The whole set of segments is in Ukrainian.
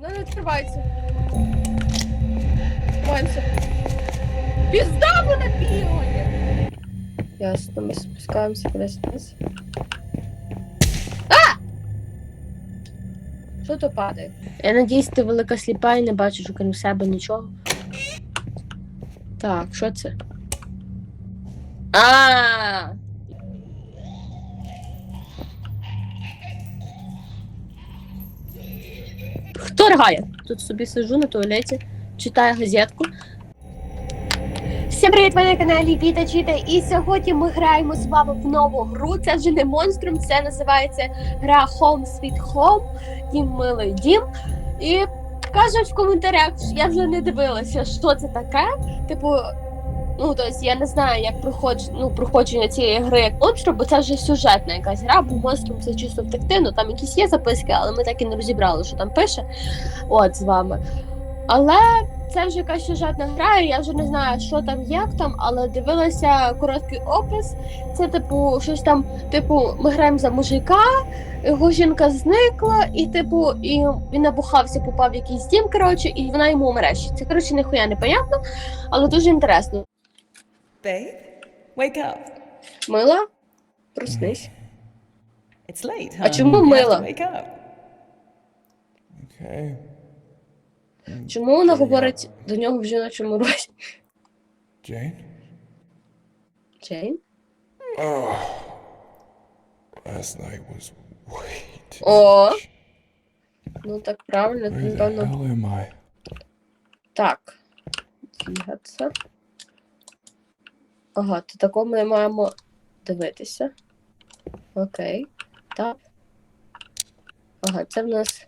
Вона не відкривається. Тримаємося. Пізда вона бігає! Ясно, ми спускаємося кудись вниз. А! Що то падає? Я надіюсь, ти велика сліпа і не бачиш окрім себе нічого. Так, що це? А! Хто ригає? Тут собі сижу на туалеті, читаю газетку. Всім привіт, ви на каналі Віта Чіта. І сьогодні ми граємо з вами в нову гру. Це вже не монструм, це називається гра Home Sweet Home. Дім милий дім. І кажуть в коментарях, я вже не дивилася, що це таке. Типу, ну тобто я не знаю, як проходж... ну, проходження цієї гри як монстру, бо це вже сюжетна якась гра, бо монструм це чисто втекти. Ну там якісь є записки, але ми так і не розібрали, що там пише. От з вами. Але це вже якась сюжетна гра, і я вже не знаю, що там, як там, але дивилася короткий опис. Це, типу, щось там, типу, ми граємо за мужика, його жінка зникла, і, типу, і він набухався, попав в якийсь дім, коротше, і вона йому мерещить. Це, коротше, ніхуя не понятно, але дуже інтересно. Babe, wake up. Мила, проснись. It's late, А hon. чому мила? Wake up. Okay. Чому вона говорить до нього в жіночому роді? Jane? Джейн? Oh. Last night was way too О. much. Ну так правильно, Where the напевно. hell am I? Так. Двігатися. Ага, то тако ми маємо дивитися. Окей. Так. Ага, це в нас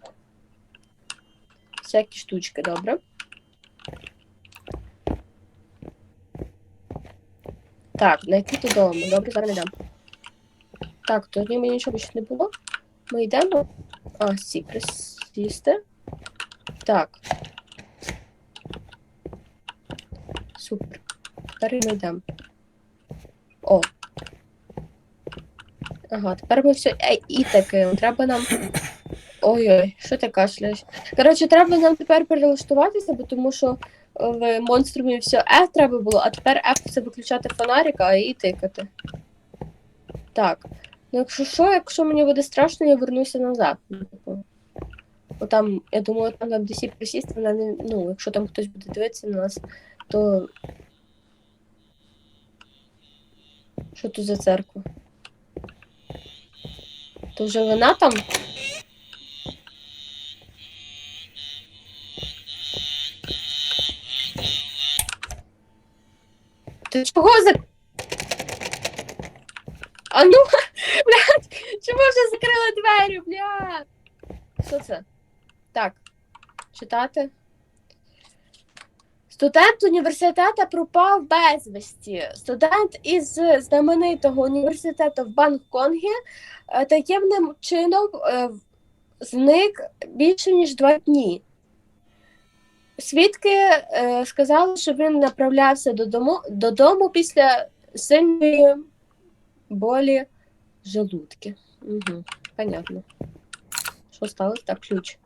всякі штучки, добре. Так, знайти додому. Добре, зараз не дам. Так, то мені нічого більше не було. Ми йдемо. А, сі, присісти. Так. Супер. Тепер ми йдемо. О. Ага, тепер ми все. Ей, і таке. Треба нам. Ой-ой, що ти кашляєш? Коротше, треба нам тепер перелаштуватися, бо тому що в монструмі все F треба було, а тепер F це виключати фонарик, а і тикати. Так. Ну, якщо що, якщо мені буде страшно, я вернуся назад. Ну, типу. Бо там, я думаю, там нам десь присісти, вона не. Ну, якщо там хтось буде дивитися на нас, то. Що тут за церква? То вже вона там? Ти чого за. А ну, блядь, чому вже закрила двері, блядь? Що це? Так, читати. Студент університету пропав безвісті. Студент із знаменитого університету в Бангконгі е, таємним чином е, зник більше ніж два дні. Свідки е, сказали, що він направлявся додому, додому після сильної болі желудки. Угу, понятно. Що сталося? Так, ключ.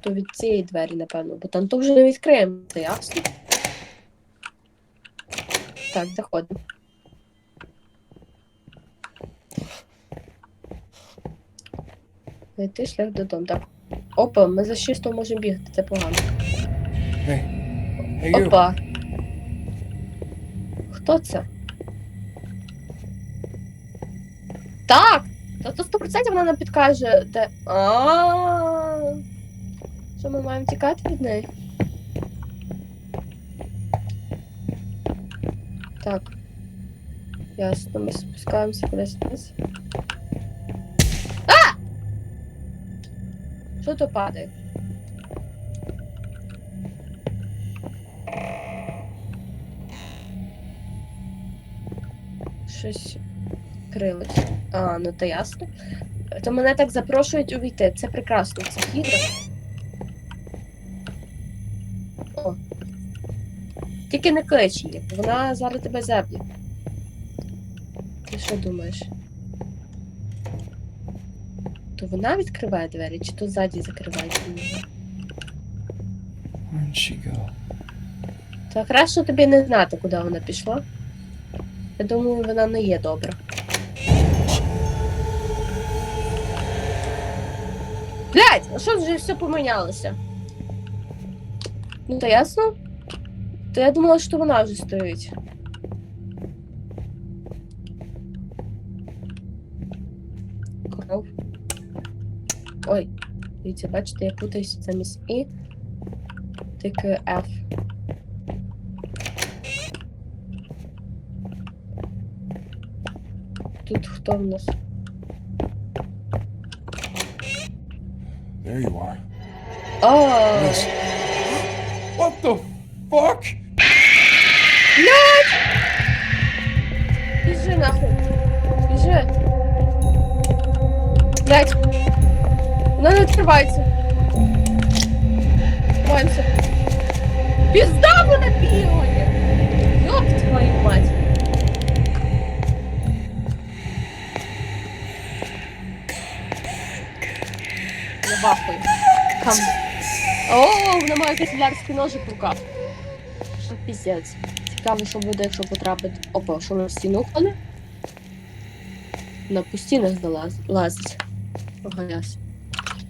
То від цієї двері, напевно, бо там то вже не відкриємо, це ясно. Так, заходимо. Знайти шлях додому. Так. Опа, ми за шістом можемо бігати, це погано. Hey. Hey, you. Опа. Хто це? Так! Та то 100% вона нам підкаже, де. А. Що ми маємо тікати від неї? Так. Ясно, ми спускаємося кудись вниз. А! Що то падає? Щось крилось. А, ну то ясно. То мене так запрошують увійти. Це прекрасно, це гідра. Тільки не клич її, вона зараз тебе зеб'є. Ти що думаєш? То вона відкриває двері, чи то ззаді закриває? she go? Та краще тобі не знати, куди вона пішла. Я думаю, вона не є добра. Блять, а що вже все помінялося? Ну та ясно? То я думала, що вона вже стоїть. Кров. Ой, дивіться, бачите, я путаюся замість І. Тільки F. Тут хто в нас? There you are. Miss. What the fuck? Біжи нахуй. Біжи. Блять. Вона не відкривається. Ховаємося. Пізда вона бігає. Йоп твою мать. Не бахуй. Кам. О, вона має канцелярський ножик в руках. Що піздець. Цікаво, що буде, якщо потрапить. Опа, що на стіну ходить? На по стінах залаз... лазить. Ага.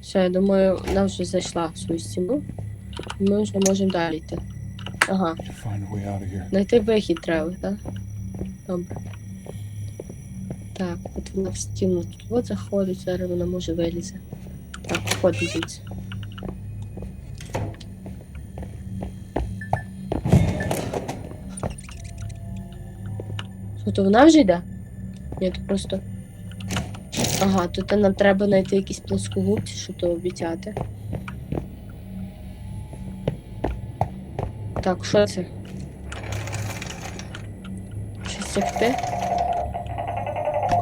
Все, я думаю, вона вже зайшла в свою стіну. Ми вже можемо далі йти. Ага, знайти вихід треба, так? Добре. Так, от вона в стіну тут от заходить, зараз вона може вилізе. Так, виходимо Що, то вона вже йде? Ні, то просто. Ага, тут нам треба знайти якісь плоскогубці, що то обіцяти. Так, що це? Щось тягти?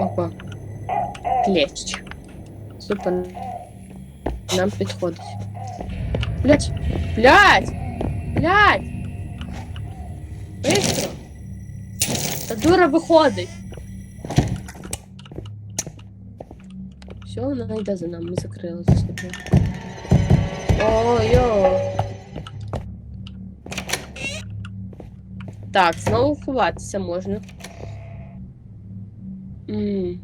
Опа. Клещ. Супер. Нам підходить. Блять! Блять! Блять! Быстро! Дура виходить! Все, вона йде за нами, ми закрили за собою. Ой-йо! Так, знову ховатися можна. М.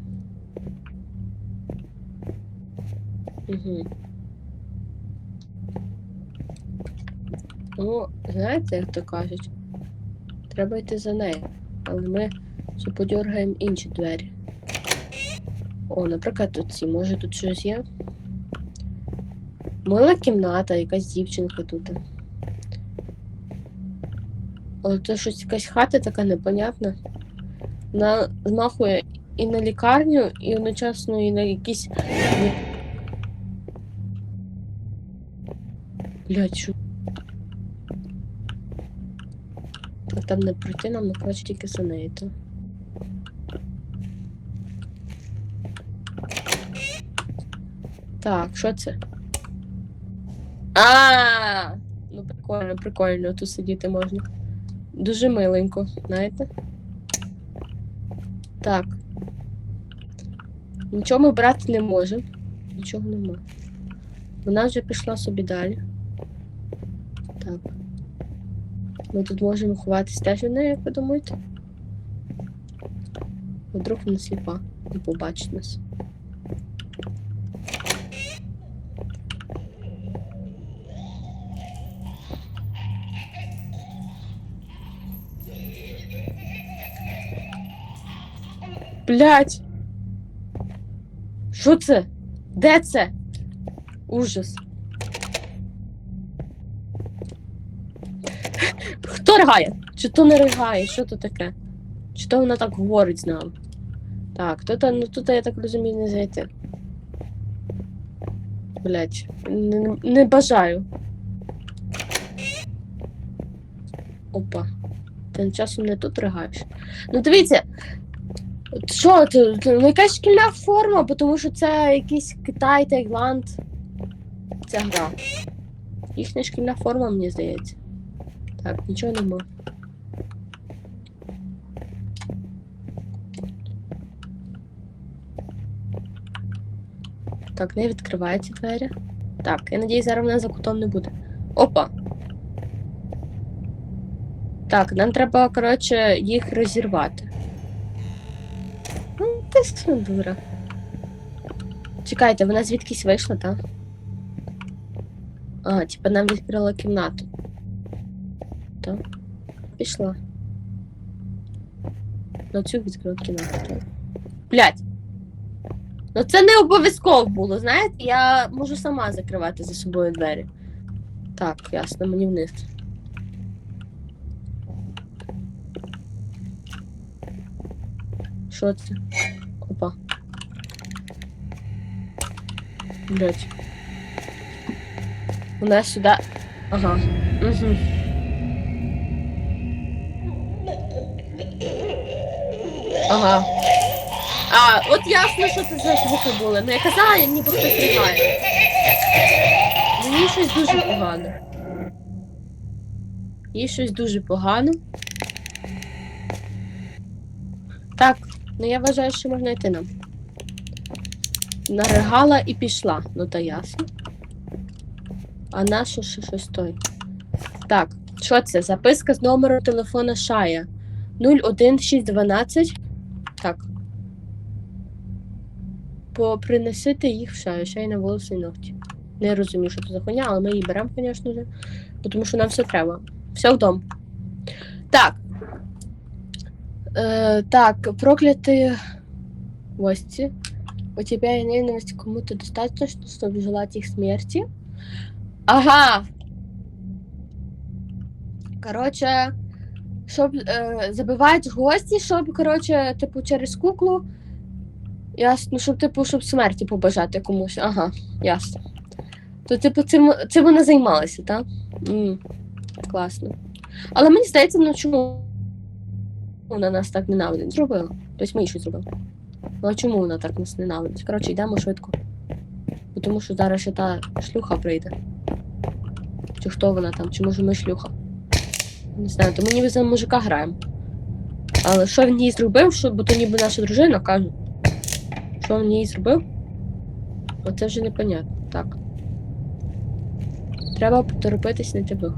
Угу. Ну, знаєте, як то кажуть, треба йти за нею. Але ми ще інші двері. О, наприклад, тут ці. Може тут щось є? Мила кімната, якась дівчинка тут. Але це щось якась хата така непонятна. Вона змахує і на лікарню, і одночасно і на якісь. Блять, що. Там не пройти нам, ну коротше тільки нею. Так, що це? А, ну прикольно, прикольно, тут сидіти можна. Дуже миленько, знаєте? Так. Нічого ми брати не можемо. Нічого нема. Вона вже пішла собі далі. Так. Ми тут можемо ховатись теж від неї, як ви думаєте? Вдруг вона сліпа і побачить нас. Блять! Що це? Де це? Ужас. Ригає? Чи то не ригає? Що то таке? Чи то вона так говорить з нами? Так, тут, ну тут, я так розумію, не зайти. Блять, не, не- бажаю. Опа. Ти часом не тут ригаєш. Ну дивіться. Що? Це ну, якась шкільна форма, тому що це якийсь Китай, Таїланд. Ця гра. Їхня шкільна форма, мені здається. Так, нічого нема. Так, не відкриваються двері. Так, я надіюсь, зараз вона за кутом не буде. Опа! Так, нам треба, коротше, їх розірвати. Ну, ти дура. Чекайте, вона звідкись вийшла, так? А, типа нам відкрила кімнату. Так. Пішла. На цю відкрила кімнату, так. Блять. Ну це не обов'язково було, знаєте? Я можу сама закривати за собою двері. Так, ясно, мені вниз. Що це? Опа. Блять. У нас сюди. Ага. Угу. Ага. А, от ясно, що це за звуки були. Ну я казала, ніби хтось ригає. Мені щось дуже погано. Їй щось дуже погано. Так, ну я вважаю, що можна йти нам. Наригала і пішла. Ну та ясно. А нащо ще щось той? Так, що це? Записка з номеру телефона Шая 01612. Попринесити їх в шаю, шай на волоси ногті. Не розумію, що це за хуйня, але ми її беремо, звісно. Тому що нам все треба. Все вдома. Так. Е, так, прокляті гості. У тебя и ненависть кому-то достаточно, чтобы желать их смерти. Ага. Короче, щоб е, забивають гості, щоб, короче, типу, через куклу. Ясно, щоб, типу, щоб смерті побажати комусь. Ага, ясно. То, типу, цим, цим вона займалася, так? класно. Але мені здається, ну чому вона нас так ненавидить? Зробила. Тобто ми їй щось зробили. Ну а чому вона так нас ненавидить? Коротше, йдемо швидко. Бо Тому що зараз ще та шлюха прийде. Чи хто вона там, чи може ми шлюха? Не знаю, то ми ніби за мужика граємо. Але що він їй зробив, що, бо то ніби наша дружина каже. Що він їй зробив? Оце вже непонятно. Так. Треба поторопитись на тебе.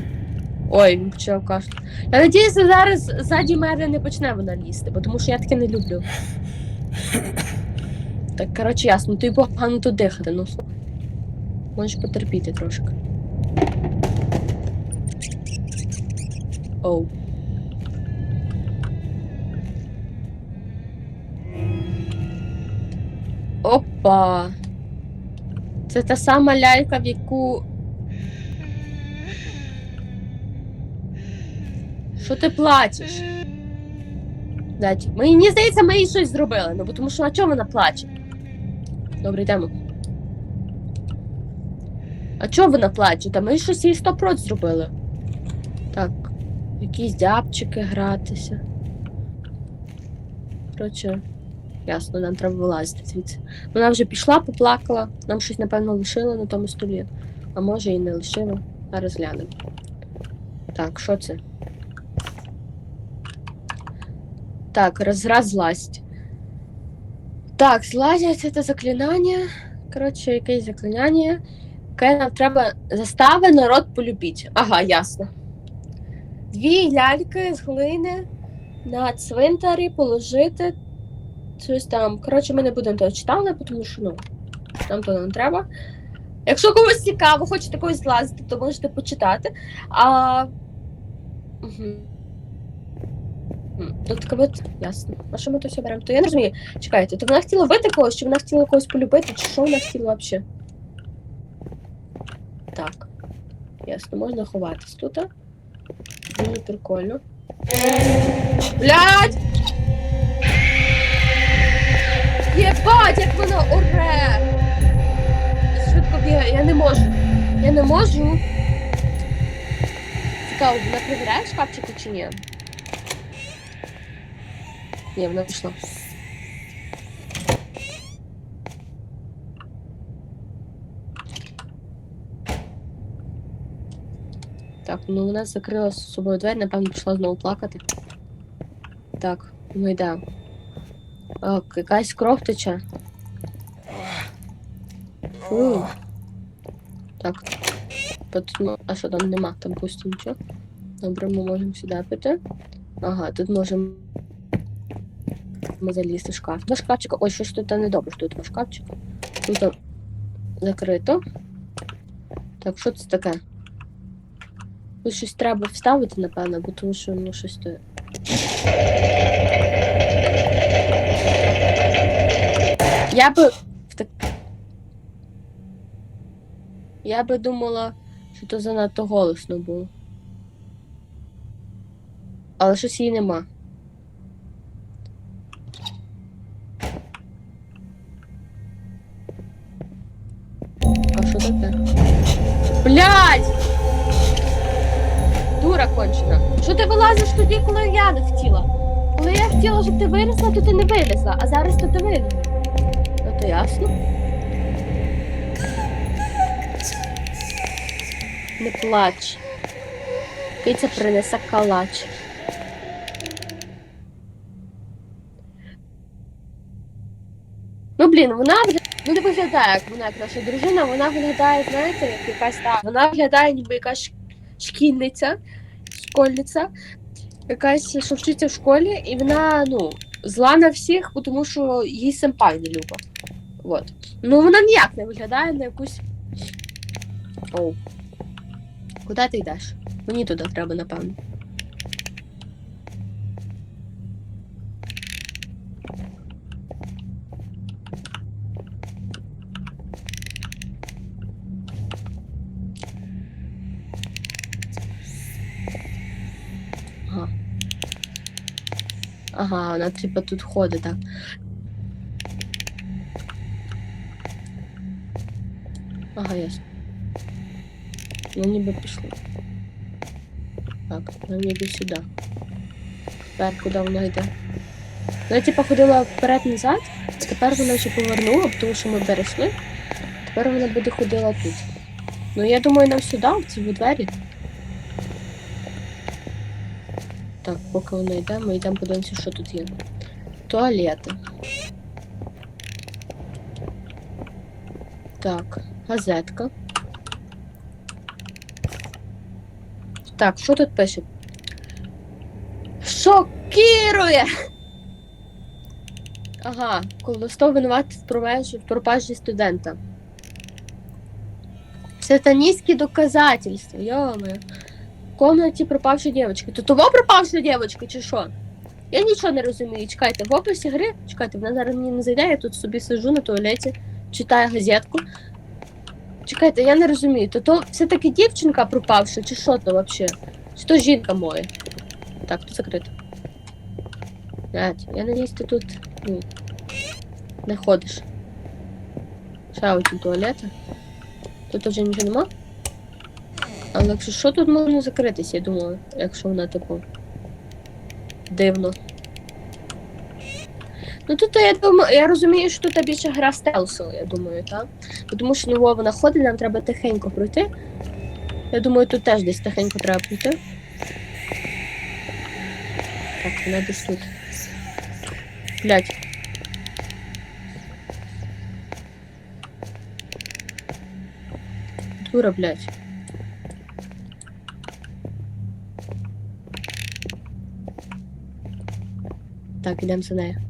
Ой, він почав кашляти. Я надіюся, зараз ззаді мене не почне вона лізти, бо тому що я таке не люблю. Так, коротше, ясно, ти погано тут дихати, ну слухай. Можеш потерпіти трошки. Оу. Опа. Це та сама лялька, в яку. Що ти плачеш? Дать. Мені здається, ми їй щось зробили. Ну, бо тому що а чого вона плаче? Добре, йдемо. А чого вона плаче? Та ми щось їй 100% зробили. Так. Якісь дябчики гратися. Коротше, ясно, нам треба вилазити звідси. Вона вже пішла, поплакала, нам щось, напевно, лишила на тому столі. А може і не лишила. Зараз глянемо. Так, що це? Так, разраз зласть. Так, злазять це заклинання. Коротше, якесь заклинання. Яке нам треба застави народ полюбіть. Ага, ясно. Дві ляльки з глини на цвинтарі положити. Щось там. Коротше, ми не будемо того читали, тому що ну, нам то не треба. Якщо комусь цікаво, хочете когось злазити, то можете почитати. А. Угу. Ну, от, ясно. А що ми то все беремо? То я не розумію. Чекайте, то вона хотіла вбити когось, чи вона хотіла когось полюбити, чи що вона хотіла взагалі? Так. Ясно, можна ховатись тут. Мені прикольно. Блядь! Єбать, як воно оре! Швидко бігає, я не можу. Я не можу. Цікаво, вона перевіряє шкафчики чи ні? Ні, вона пішла. Так, ну вона закрила з собою двері, напевно, пішла знову плакати. Так, ми йдемо. О, якась кров тече. Фу. Так. Тут, ну, а що там нема? Там пусто нічого. Добре, ми можемо сюди піти. Ага, тут можемо. Ми залізти в шкаф. До шкафчика. Ой, щось тут недобре, що тут два шкафчика. Тут закрито. Так, що це таке? Тут щось треба вставити, напевно, бо тому що ну щось то. Я би. Я би думала, що то занадто голосно було. Але щось її нема. А що таке? Блять! Дура кончена. Що ти вилазиш тоді, коли я не хотіла? Коли я хотіла, щоб ти вилізла, то ти не вилізла, а зараз то ти вилізла. Ясно. Не плач. Киця принесе калач. Ну, блін, вона ну, не виглядає, як вона як дружина, вона виглядає, знаєте, як якась та. Вона виглядає ніби якась шкільниця, школьниця, якась, що вчиться в школі, і вона, ну, зла на всіх, тому що їй сенпай не любить. Вот. Ну, вона ніяк не виглядає на якусь. Оу. Куди ти йдеш? Мені туди треба, напевно. Ага, вона типа тут ходить, так. Ясно. Ну, ніби пішло. Так, нам ніби сюди. Тепер куди вона йде? Ну, я типа ходила вперед-назад, тепер вона вже повернула, тому що ми перейшли. Тепер вона буде ходила тут. Ну, я думаю, нам сюди, в ці двері. Так, поки вона йде, ми йдемо подивимося, що тут є. Туалети. Так, газетка. Так, що тут пише? Шокірує! Ага, Колостов винуват в пропажі, студента. Сатаністські доказательства, йоми. В комнаті пропавшої дівчинки. То того пропавша дівчинка, чи що? Я нічого не розумію. Чекайте, в описі гри. Чекайте, вона зараз мені не зайде, я тут собі сижу на туалеті, читаю газетку. Чекайте, я не розумію, то то все-таки дівчинка пропавша, чи що то взагалі? Чи то жінка моя? Так, тут закрито. Блядь, я надіюсь, ти тут ну, не ходиш. Ще один туалет. Тут вже нічого нема. Але якщо що тут можна закритися, я думаю, якщо вона типу. Дивно. Ну тут я думаю, я розумію, що тут більше гра стелсу, я думаю, так? Тому що ну, вона ходить, нам треба тихенько пройти. Я думаю, тут теж десь тихенько треба пройти. Так, вона десь тут. Блять. Дура, блять. Так, ідемо за нею.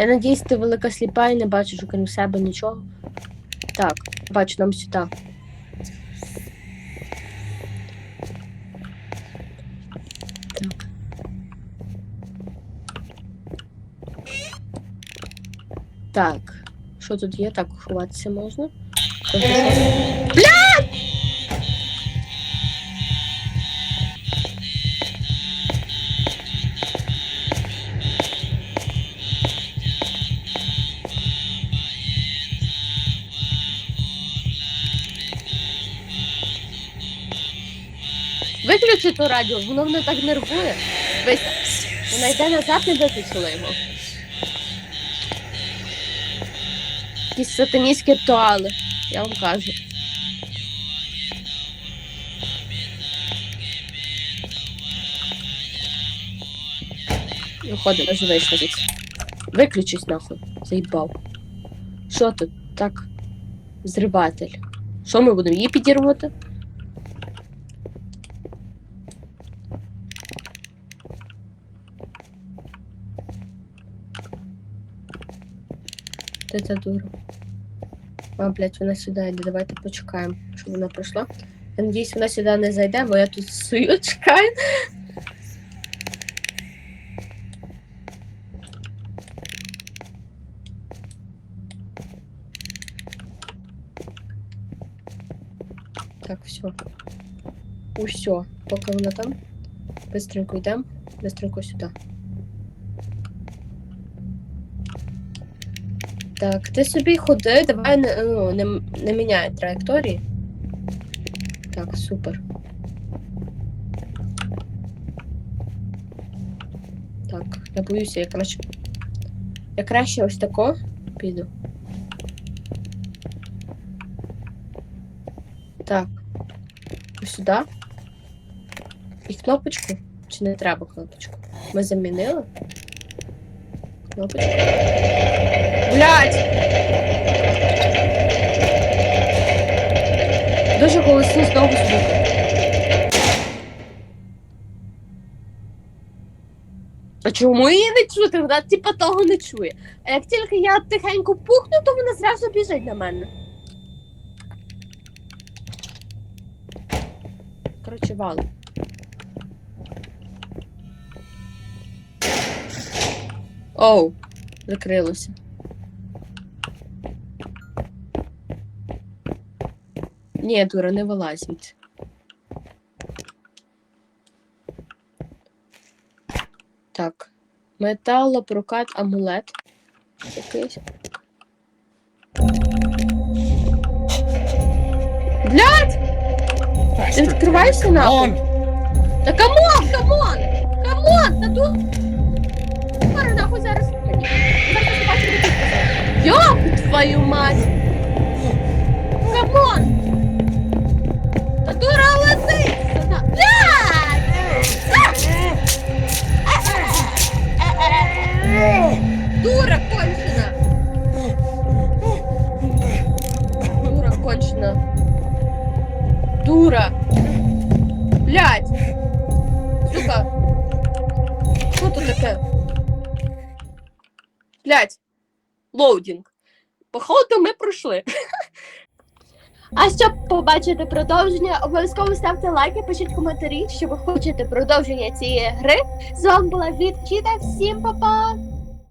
Я надіюсь, ти велика сліпа і не бачиш окрім себе нічого. Так, бачу нам сюди. Так. Так. Що тут є? Так, ховатися можна. Виключи то радіо, воно мене так нервує. Весь вона йде назад, не виключила його. Якісь сатаністські ритуали, я вам кажу. Виходимо, вже вийшла звідси. Виключись нахуй, заїбав. Що тут? Так, зриватель. Що ми будемо її підірвати? Де ця дура? А, блядь, вона сюди йде. Давайте почекаємо, щоб вона пройшла. Я надіюсь, вона сюди не зайде, бо я тут стою, чекаю. Так, все. Усьо. Поки вона там. Бистренько йдемо. Бистренько сюди. Так, ти собі ходи, давай не, ну, не, не міняй траєкторії. Так, супер. Так, я боюся, я краще. Я краще ось тако піду. Так. Ось сюди. І кнопочку. Чи не треба кнопочку? Ми замінили. Кнопочку. Блять! Дуже голосні знову звуки. А чому її не чути? Вона типа того не чує. А як тільки я тихенько пухну, то вона зразу біжить на мене. Коротше, валом. Оу, закрилося. Ні, дура, не звідси. Так. Металопрокат амулет. Якийсь. Блядь! Ти відкриваєшся нахуй? Та камон, камон! Камон! Та тут... Пара нахуй зараз. Йоп, твою мать! Камон! Дура кончена! Дура кончена! Дура! Блядь! Сука! Що тут таке? Блядь! Лоудінг. Походу, ми пройшли. А щоб побачити продовження, обов'язково ставте лайки, пишіть коментарі, що ви хочете продовження цієї гри. З вами була Від Чіта. Всім па-па!